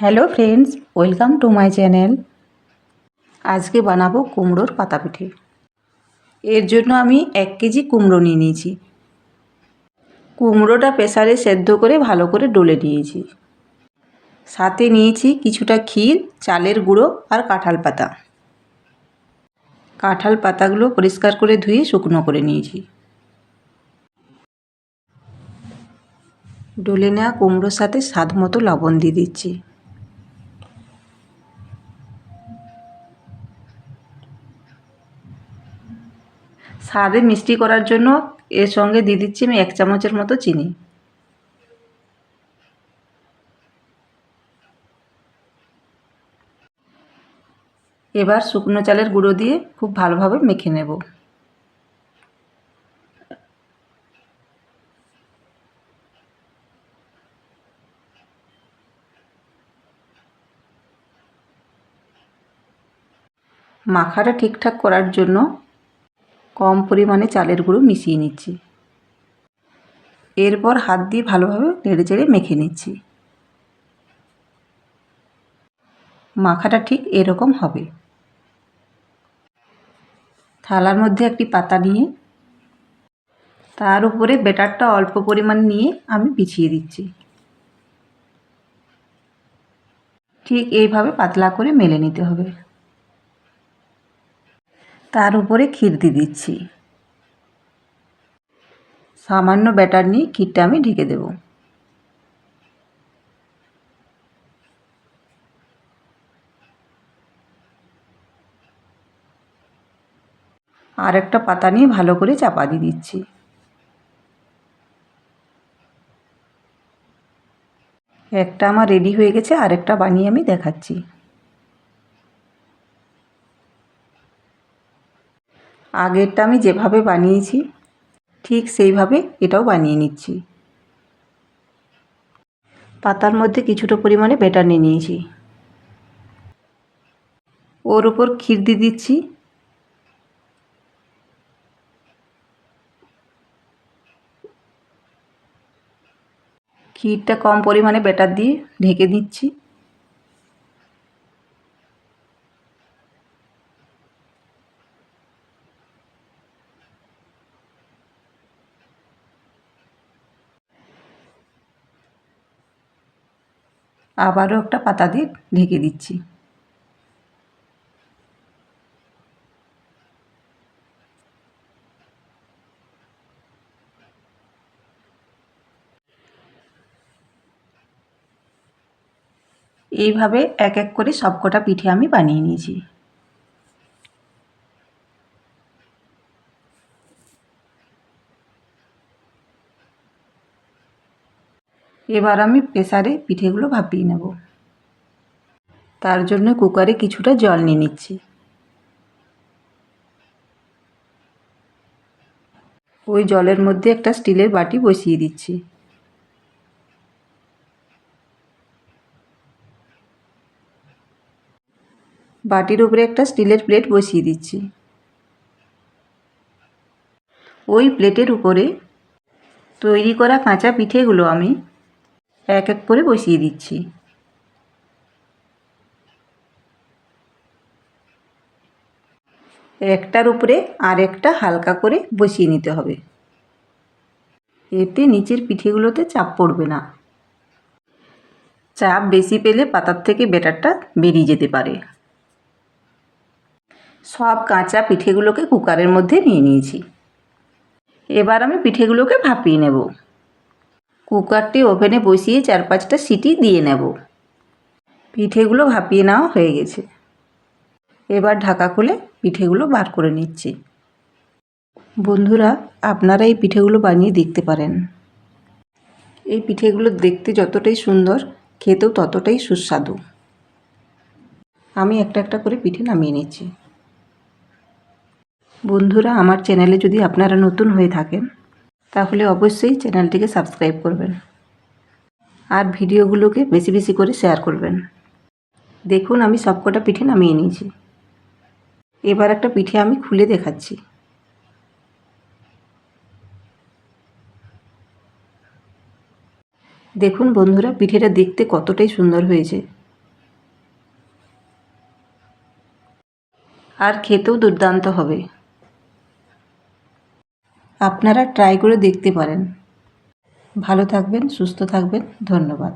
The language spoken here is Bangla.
Hello friends, welcome to my channel. আজকে বানাবো কুমড়োর পাতা পিঠে এর জন্য আমি এক কেজি কুমড়ো নিয়ে নিয়েছি। কুমড়োটা প্রেসারে সেদ্ধ করে ভালো করে ডলে নিয়েছি। সাথে নিয়েছি কিছুটা ক্ষীর, চালের গুঁড়ো আর কাঁঠাল পাতা। কাঁঠাল পাতাগুলো পরিষ্কার করে ধুয়ে শুকনো করে নিয়েছি। ডলে নেওয়া কুমড়োর সাথে স্বাদ মতো লবণ দিয়ে দিচ্ছি। স্বাদে মিষ্টি করার জন্য এর সঙ্গে দিয়ে দিচ্ছি আমি এক চামচের মতো চিনি। এবার শুকনো চালের গুঁড়ো দিয়ে খুব ভালোভাবে মেখে নেব। মাখাটা ঠিকঠাক করার জন্য কম পরিমাণে চালের গুঁড়ো মিশিয়ে নিচ্ছি। এরপর হাত দিয়ে ভালোভাবে নেড়ে চেড়ে মেখে নিচ্ছি। মাখাটা ঠিক এরকম হবে। থালার মধ্যে একটি পাতা নিয়ে তার উপরে বেটারটা অল্প পরিমাণ নিয়ে আমি বিছিয়ে দিচ্ছি। ঠিক এইভাবে পাতলা করে মেলে নিতে হবে। তার উপরে ক্ষীর দিয়ে দিচ্ছি। সামান্য ব্যাটার নিয়ে ক্ষীরটা আমি ঢেকে দেব। আর একটা পাতা নিয়ে ভালো করে চাপা দিয়ে দিচ্ছি। একটা আমার রেডি হয়ে গেছে, আরেকটা বানিয়ে আমি দেখাচ্ছি। আগেরটা আমি যেভাবে বানিয়েছি, ঠিক সেইভাবে এটাও বানিয়ে নিচ্ছি। পাতার মধ্যে কিছুটা পরিমাণে বেটার নিয়ে নিয়েছি। ওর উপর ক্ষীর দিয়ে দিচ্ছি। ক্ষীরটা কম পরিমাণে বেটার দিয়ে ঢেকে দিচ্ছি। আবারও একটা পাতা দিয়ে ঢেকে দিচ্ছি। এইভাবে এক এক করে সবকটা পিঠে আমি বানিয়ে নিয়েছি। এবার আমি প্রেসারে পিঠেগুলো ভাপিয়ে নেব। তার জন্য কুকারে কিছুটা জল নিয়ে নিচ্ছি। ওই জলের মধ্যে একটা স্টিলের বাটি বসিয়ে দিচ্ছি। বাটির উপরে একটা স্টিলের প্লেট বসিয়ে দিচ্ছি। ওই প্লেটের উপরে তৈরি করা কাঁচা পিঠেগুলো আমি এক এক করে বসিয়ে দিচ্ছি। একটার উপরে আর একটা হালকা করে বসিয়ে নিতে হবে। এতে নিচের পিঠেগুলোতে চাপ পড়বে না। চাপ বেশি পেলে পাতার থেকে বেটারটা বেরিয়ে যেতে পারে। সব কাঁচা পিঠেগুলোকে কুকারের মধ্যে নিয়ে নিয়েছি। এবার আমি পিঠেগুলোকে ভাপিয়ে নেব। কুকারটি ওভেনে বসিয়ে চার পাঁচটা সিটি দিয়ে নেব। পিঠেগুলো ভাপিয়ে নেওয়া হয়ে গেছে। এবার ঢাকা খুলে পিঠেগুলো বার করে নিচ্ছি। বন্ধুরা, আপনারা এই পিঠেগুলো বানিয়ে দেখতে পারেন। এই পিঠেগুলো দেখতে যতটাই সুন্দর, খেতেও ততটাই সুস্বাদু। আমি একটা একটা করে পিঠে নামিয়ে নিচ্ছি। বন্ধুরা, আমার চ্যানেলে যদি আপনারা নতুন হয়ে থাকেন তাহলে অবশ্যই চ্যানেলটিকে সাবস্ক্রাইব করবেন। আর ভিডিওগুলোকে বেশি বেশি করে শেয়ার করবেন। দেখুন, আমি সবকটা পিঠে নামিয়ে নিয়েছি। এবার একটা পিঠে আমি খুলে দেখাচ্ছি। দেখুন বন্ধুরা, পিঠেটা দেখতে কতটাই সুন্দর হয়েছে। আর খেতেও দুর্দান্ত হবে। আপনারা ট্রাই করে দেখতে পারেন। ভালো থাকবেন সুস্থ থাকবেন ধন্যবাদ।